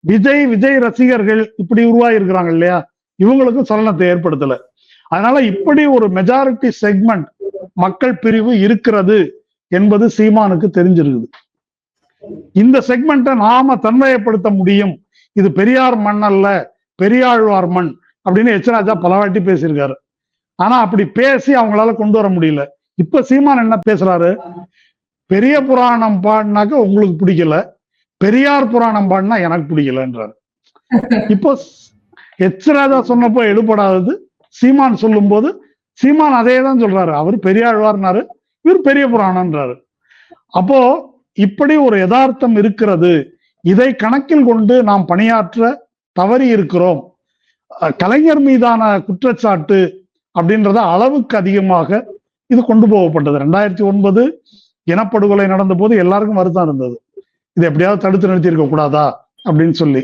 விஜய் விஜய் ரசிகர்கள் இப்படி உருவாயிருக்கிறாங்க இல்லையா? இவங்களுக்கும் சலனத்தை ஏற்படுத்தல. அதனால இப்படி ஒரு மெஜாரிட்டி செக்மெண்ட் மக்கள் பிரிவு இருக்கிறது என்பது சீமானுக்கு தெரிஞ்சிருக்குது. இந்த செக்மெண்ட்டை நாம தன்மையப்படுத்த முடியும். இது பெரியார் மண் அல்ல பெரியாழ்வார் மண் அப்படின்னு எச்சராஜா பல வாட்டி பேசியிருக்காரு. ஆனா அப்படி பேசி அவங்களால கொண்டு வர முடியல. இப்ப சீமான் என்ன பேசுறாரு? பெரிய புராணம் பாடினாக்க உங்களுக்கு பிடிக்கல. பெரியார் புராணம் பாடினா எனக்கு பிடிக்கலன்றாரு. இப்போ எச்ராஜா சொன்னப்போ எடுபடாதது சீமான் சொல்லும் போது சீமான் அதே தான் சொல்றாரு. அவர் பெரியாழ்வார்னாரு இவர் பெரிய புராணம்ன்றாரு அப்போ இப்படி ஒரு யதார்த்தம் இருக்கிறது. இதை கணக்கில் கொண்டு நாம் பணியாற்ற தவறி இருக்கிறோம். கலைஞர் மீதான குற்றச்சாட்டு அப்படின்றத அளவுக்கு அதிகமாக இது கொண்டு போகப்பட்டது. ரெண்டாயிரத்தி ஒன்பது இனப்படுகொலை நடந்த போது எல்லாருக்கும் வருத்தம் இருந்தது. இது எப்படியாவது தடுத்து நிறுத்தி இருக்க கூடாதா அப்படின்னு சொல்லி.